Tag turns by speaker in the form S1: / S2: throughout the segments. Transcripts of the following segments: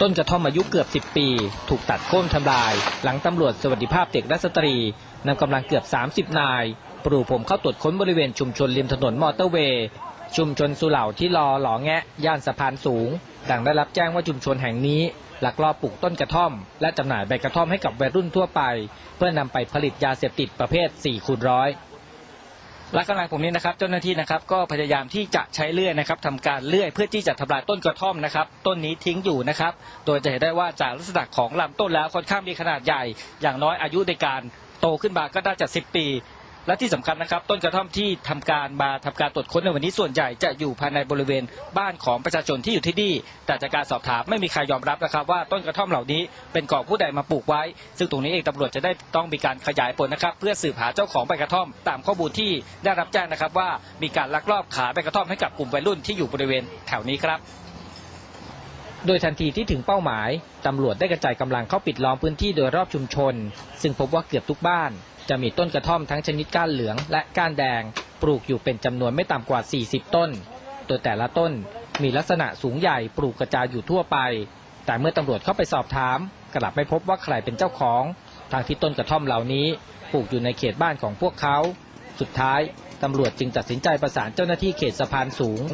S1: ต้นกระท่อมอายุเกือบ 10 ปี ถูกตัดโค่นทำลาย หลังตำรวจสวัสดิภาพเด็กและสตรีนำกำลังเกือบ 30 นายปรูผมเข้าตรวจค้นบริเวณชุมชนริมถนนมอเตอร์เวย์ ชุมชนสุเหร่าที่รอหลอแงะ ย่านสะพานสูง ดังได้รับแจ้งว่าชุมชนแห่งนี้ลักลอบปลูกต้นกระท่อม และจำหน่ายใบกระท่อมให้กับวัยรุ่นทั่วไป เพื่อนำไปผลิตยาเสพติดประเภท4คูณร้อย และกำลังผมนี้นะครับเจ้าหน้าที่นะครับก็พยายามที่จะใช้เลื่อยนะครับทำการเลื่อยเพื่อที่จะทำลายต้นกระท่อมนะครับ ต้นนี้ทิ้งอยู่นะครับ โดยจะเห็นได้ว่าจากลักษณะของลำต้นแล้วค่อนข้างมีขนาดใหญ่ อย่างน้อยอายุในการโตขึ้นมาก็น่าจะ 10 ปี และที่สำคัญนะครับ ต้นกระท่อมที่ทำการมาทำการตรวจค้นในวันนี้ส่วนใหญ่จะอยู่ภายในบริเวณบ้านของประชาชนที่อยู่ที่นี่แต่จากการสอบถามไม่มีใครยอมรับนะครับ ว่าต้นกระท่อมเหล่านี้เป็นของผู้ใดมาปลูกไว้ ซึ่งตรงนี้เองตำรวจจะได้ต้องมีการขยายผลนะครับ เพื่อสืบหาเจ้าของใบกระท่อม ตามข้อมูลที่ได้รับแจ้งนะครับ ว่ามีการลักลอบขายใบกระท่อมให้กับกลุ่มวัยรุ่นที่อยู่บริเวณแถวนี้ครับโดยทันทีที่ถึงเป้าหมาย ตำรวจได้กระจายกำลังเข้าปิดล้อมพื้นที่โดยรอบชุมชน ซึ่งพบว่าเกือบทุกบ้าน จะมีต้นกระท่อมทั้งชนิดก้านเหลืองและก้านแดง ปลูกอยู่เป็นจำนวนไม่ต่ำกว่า 40 ต้น โดยแต่ละต้นมีลักษณะสูงใหญ่ปลูกกระจายอยู่ทั่วไป แต่เมื่อตำรวจเข้าไปสอบถาม กลับไม่พบว่าใครเป็นเจ้าของทางที่ต้นกระท่อมเหล่านี้ปลูกอยู่ในเขตบ้านของพวกเขา สุดท้ายตำรวจจึงตัดสินใจประสานเจ้าหน้าที่เขตสะพานสูง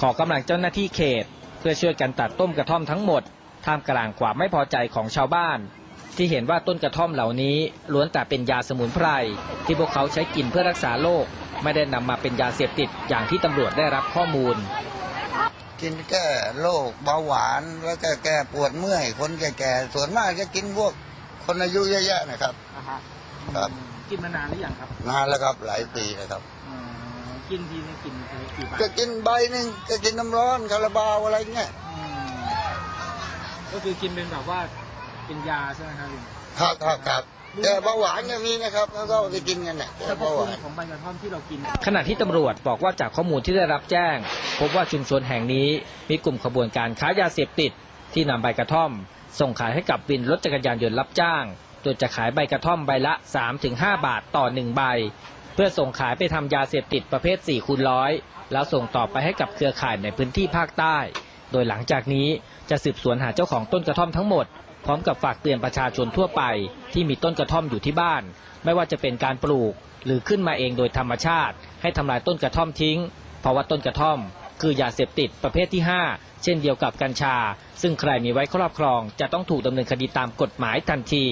S1: ขอกำลังเจ้าหน้าที่เขต เพื่อช่วยกันตัดต้นกระท่อมทั้งหมดท่ามกลางความไม่พอใจของชาวบ้าน ที่เห็นว่าต้นกระท่อมเหล่านี้ล้วนแต่เป็นยาสมุนไพรที่พวกเขาใช้กินเพื่อรักษาโรคไม่ได้นำมาเป็นยาเสพติดอย่างที่ตำรวจได้รับข้อมูล
S2: กินแก้โรคเบาหวานแล้วก็แก้ปวดเมื่อยคนแก่ๆส่วนมากจะกินพวกคนอายุเยอะๆนะครับครับ
S1: กินมานานหรือยังครับ
S2: นานแล้วครับหลายปีนะครับ
S1: กินทีนึงกินกี่บาท
S2: ก็กินใบหนึ่งก็กินน้ำร้อนคาราบาวอะไรเงี้ย
S1: ก็คือกินเป็นแบบว่า เป็นยาใช่ไหมครับลุง
S2: ครับครับครับแก้เบาหวานก็มีนะครับแล้วก็ไปกินกันเนี่ยแก้เบาหวาน
S1: ของใบกระท่อมที่เรากิน ขณะที่ตำรวจบอกว่าจากข้อมูลที่ได้รับแจ้ง พบว่าชุมชนแห่งนี้มีกลุ่มขบวนการค้ายาเสพติด ที่นำใบกระท่อม ส่งขายให้กับวินรถจักรยานยนต์รับจ้าง โดยจะขายใบกระท่อมใบละ 3-5 บาทต่อ 1 ใบ เพื่อส่งขายไปทำยาเสพติดประเภท4คูณร้อยแล้วส่งต่อไปให้กับเครือข่ายในพื้นที่ภาคใต้ โดยหลังจากนี้จะสืบสวนหาเจ้าของต้นกระท่อมทั้งหมด พร้อมกับฝากเตือนประชาชนทั่วไปที่มีต้นกระท่อมอยู่ที่บ้าน ไม่ว่าจะเป็นการปลูก หรือขึ้นมาเองโดยธรรมชาติ ให้ทำลายต้นกระท่อมทิ้ง เพราะว่าต้นกระท่อม คือยาเสพติดประเภทที่ 5 เช่นเดียวกับกัญชา ซึ่งใครมีไว้ครอบครอง จะต้องถูกดำเนินคดีตามกฎหมายทันที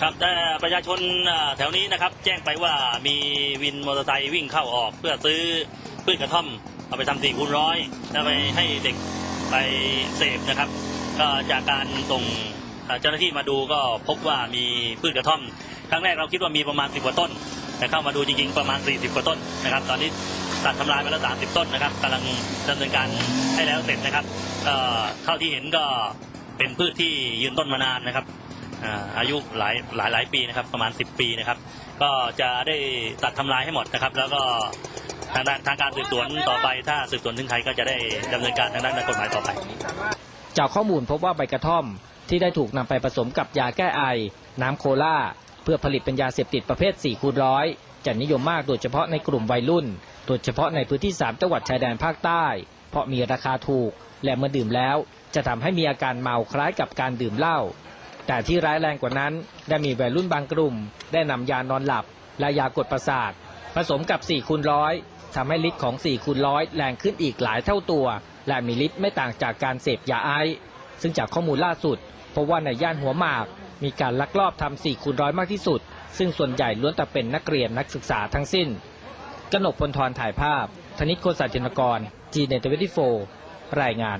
S3: ครับแต่ประชาชนแถวนี้นะครับ แจ้งไปว่ามีวินมอเตอร์ไซค์วิ่งเข้าออก เพื่อซื้อพืชกระท่อม เอาไปทำสี่คูณร้อยแล้วไปให้เด็กไปเสพนะครับ ก็จากการส่งเจ้าหน้าที่มาดูก็พบว่ามีพืชกระท่อม ครั้งแรกเราคิดว่ามีประมาณสิบกว่าต้น แต่เข้ามาดูจริงๆประมาณ 40 กว่าต้นนะครับ ตอนนี้ตัดทำลายไปแล้ว 30 ต้นนะครับกำลังดำเนินการให้แล้วเสร็จนะครับเท่าที่เห็นก็เป็นพืชที่ยืนต้นมานานนะครับอายุหลายหลายหลายปีนะครับประมาณ 10 ปีนะครับ ก็จะได้ตัดทำลายให้หมดนะครับ แล้วก็ทางด้านทางการสืบสวนต่อไป ถ้าสืบสวนถึงใครก็จะได้ดำเนินการทางด้านกฎหมายต่อไป
S1: จากข้อมูลพบว่าใบกระท่อมที่ได้ถูกนำไปผสมกับยาแก้ไอ น้ำโคลาเพื่อผลิตเป็นยาเสพติดประเภท4คูณร้อยจะนิยมมากโดยเฉพาะในกลุ่มวัยรุ่น โดยเฉพาะในพื้นที่ 3 จังหวัดชายแดนภาคใต้ เพราะมีราคาถูก และเมื่อดื่มแล้ว จะทำให้มีอาการเมาคล้ายกับการดื่มเหล้า แต่ที่ร้ายแรงกว่านั้น ได้มีวัยรุ่นบางกลุ่ม ได้นำยานอนหลับ และยากดประสาท ผสมกับ4คูณร้อยทำให้ฤทธิ์ของ4คูณร้อยแรงขึ้นอีกหลายเท่าตัว และมีฤทธิ์ไม่ต่างจากการเสพยาไอซ์ซึ่งจากข้อมูลล่าสุดพบว่าในย่านหัวหมาก มีการลักลอบทำ4คูณร้อยมากที่สุด ซึ่งส่วนใหญ่ล้วนแต่เป็นนักเรียนนักศึกษาทั้งสิ้นกนกพลทรถ่ายภาพ ธนิตโคสัจจินกร จีเนตเวทีโฟรายงาน